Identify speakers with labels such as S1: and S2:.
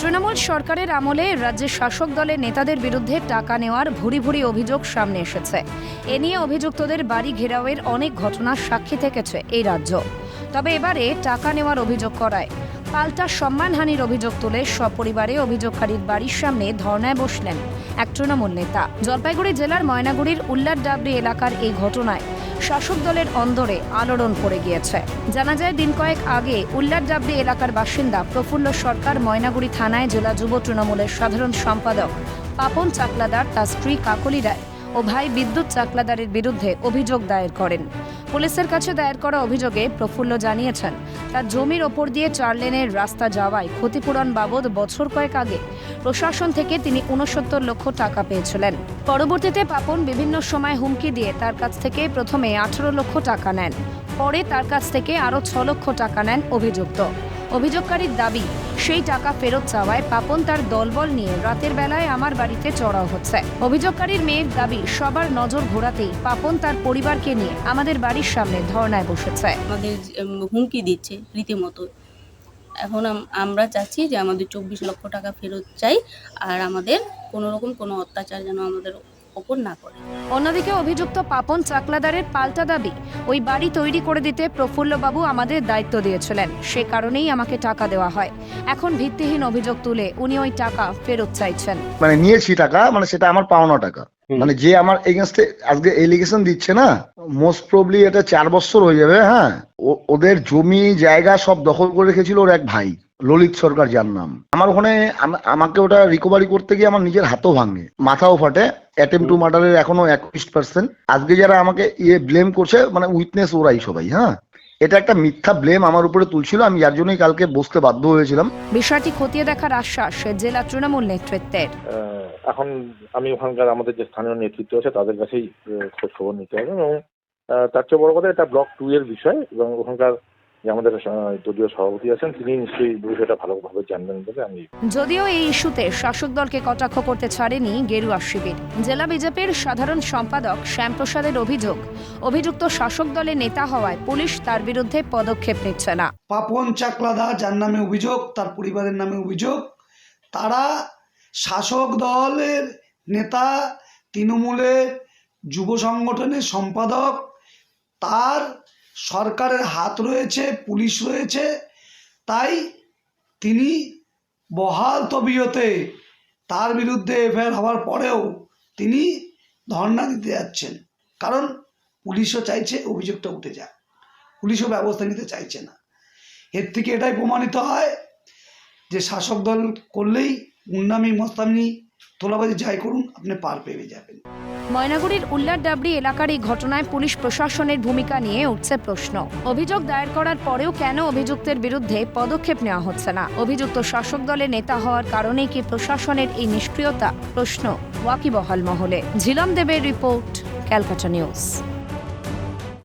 S1: তৃণমূল সরকারের আমলে রাজ্যের শাসক দলের নেতাদের বিরুদ্ধে টাকা নেওয়ার ভুরি ভুরি অভিযোগ সামনে এসেছে। এ নিয়ে অভিযুক্তদের বাড়ি ঘেরাওয়ের অনেক ঘটনার সাক্ষী থেকেছে এই রাজ্য। তবে এবারে টাকা নেওয়ার অভিযোগ করায়। পাল্টা সম্মানহানির অভিযোগ তুলে সপরিবারে অভিযোগকারীর বাড়ির সামনে ধর্নায় বসলেন এক তৃণমূল নেতা। জলপাইগুড়ি জেলার ময়নাগুড়ির উল্লারডাবরি এলাকার এই ঘটনায় শাসক দলের অন্দরে আলোড়ন পড়ে গিয়েছে। জানা যায়, দিন কয়েক আগে উল্লারডাবরি এলাকার বাসিন্দা প্রফুল্ল সরকার ময়নাগুড়ি থানায় জেলা যুব তৃণমূলের সাধারণ সম্পাদক পাপন চাকলাদার তার স্ত্রী কাকলি রায় ও ভাই বিদ্যুৎ চাকলাদারের বিরুদ্ধে অভিযোগ দায়ের করেন। পুলিশের কাছে দায়ের করা অভিযোগে প্রফুল্ল জানিয়েছেন, তার জমির ওপর দিয়ে চার লেনের রাস্তা যাওয়ায় ক্ষতিপূরণ বাবদ বছর কয়েক আগে প্রশাসন থেকে তিনি উনসত্তর লক্ষ টাকা পেয়েছিলেন। পরবর্তীতে পাপন বিভিন্ন সময় হুমকি দিয়ে তার কাছ থেকে প্রথমে আঠারো লক্ষ টাকা নেন, পরে তার কাছ থেকে আরও ছ লক্ষ টাকা নেন অভিযুক্ত। অভিযোগকারীর দাবি সেই টাকা ফেরত চাওয়ায় পাপন তার দলবল নিয়ে রাতের বেলায় আমার বাড়িতে চড়াও হচ্ছে। অভিযোগকারীর মেয়ের দাবি, সবার নজর ঘোরাতেই পাপন তার পরিবারকে নিয়ে আমাদের বাড়ির সামনে ধর্নায় বসেছে।
S2: আমাদের হুমকি দিচ্ছে রীতিমতো। এখন আমরা চাচ্ছি যে আমাদের চব্বিশ লক্ষ টাকা ফেরত চাই, আর আমাদের কোনো রকম কোনো অত্যাচার যেন আমাদের ওপর না করে।
S1: অন্যদিকে অভিযুক্ত পাপন চাকলাদারের পাল্টা দাবি ওই বাড়ি তৈরি করে দিতে প্রফুল্লবাবু আমাদের দায়িত্ব দিয়েছিলেন সে কারণেই আমাকে টাকা দেওয়া হয়। এখন ভিত্তিহীন অভিযোগ তুলে উনি ওই টাকা ফেরত চাইছেন।
S3: মানে নিয়েছি টাকা মানে সেটা আমার পাওনা টাকা। মানে যে আমার এগেনস্টে আজকে এলিগেশন দিচ্ছে না মোস্ট প্রবলি এটা চার বছর হয়ে যাবে হ্যাঁ। ও- ওদের জমি জায়গা সব দখল করে রেখেছিল ওর এক ভাই। ললিত সরকার যার নাম। আমার ওখানে আমাকে ওটা রিকভারি করতে গিয়ে আমার নিজের হাতও ভাঙে। মাথাও ফাটে। অ্যাটেম্প টু মার্ডারের এখনও একুশ পার্সেন্ট আজকে যারা আমাকে ইয়ে ব্লেম করছে মানে উইটনেস ওরাই সবাই হ্যাঁ? এটা একটা মিথ্যা ব্লেম আমার উপরে তুলছিল। আমি যার জন্যই কালকে বসতে বাধ্য হয়েছিলাম।
S1: বিষয়টি খতিয়ে দেখার আশ্বাস জেলা তৃণমূল নেতৃত্বের।
S4: আহ, এখন আমি ওখানকার আমাদের যে স্থানীয় নেতৃত্ব আছে তাদের কাছেই খোঁজ খবর নিতে হবে এবং তার চেয়ে বড় কথা এটা ব্লক টু এর বিষয় এবং ওখানকার যে আমাদের দলীয় সভাপতি আছেন তিনি নিশ্চয়ই বিষয়টা ভালোভাবে জানবেন বলে আমি
S1: যদিও এই ইস্যুতে শাসক দলকে কটাক্ষ করতে ছাড়েনি গেরুয়া শিবির। জেলা বিজেপির সাধারণ সম্পাদক শ্যামপ্রসাদের অভিযোগ অভিযুক্ত শাসক দলের নেতা হওয়ায় পুলিশ তার বিরুদ্ধে পদক্ষেপ নিচ্ছে না।
S5: পাপন চাকলাদা যার নামে অভিযোগ তার পরিবারের নামে অভিযোগ তারা শাসক দলের নেতা তৃণমূলের যুব সংগঠনের সম্পাদক তার সরকারের হাত রয়েছে, পুলিশ রয়েছে। তাই তিনি বহাল তবিয়তে তার বিরুদ্ধে এফআইআর হওয়ার পরেও তিনি ধর্ণা দিতে যাচ্ছেন। কারণ পুলিশও চাইছে অভিযোগটা উঠে যাক। পুলিশও ব্যবস্থা নিতে চাইছে না। এর থেকে এটাই প্রমাণিত হয় যে শাসক দল করলেই গুন্ডামি মস্তামি তোলাবাজি যাই করুন, আপনি পার পেয়ে যাবেন।
S1: ময়নাগুড়ির উল্লারডাবরি এলাকার এই ঘটনায় পুলিশ প্রশাসনের ভূমিকা নিয়ে উঠছে প্রশ্ন। অভিযোগ দায়ের করার পরেও কেন অভিযুক্তের বিরুদ্ধে পদক্ষেপ নেওয়া হচ্ছে না? অভিযুক্ত শাসক দলের নেতা হওয়ার কারণে কি প্রশাসনের এই নিষ্ক্রিয়তা? প্রশ্ন ওয়াকিবহাল মহলে। ঝিলম দেবের রিপোর্ট, ক্যালকাটা নিউজ।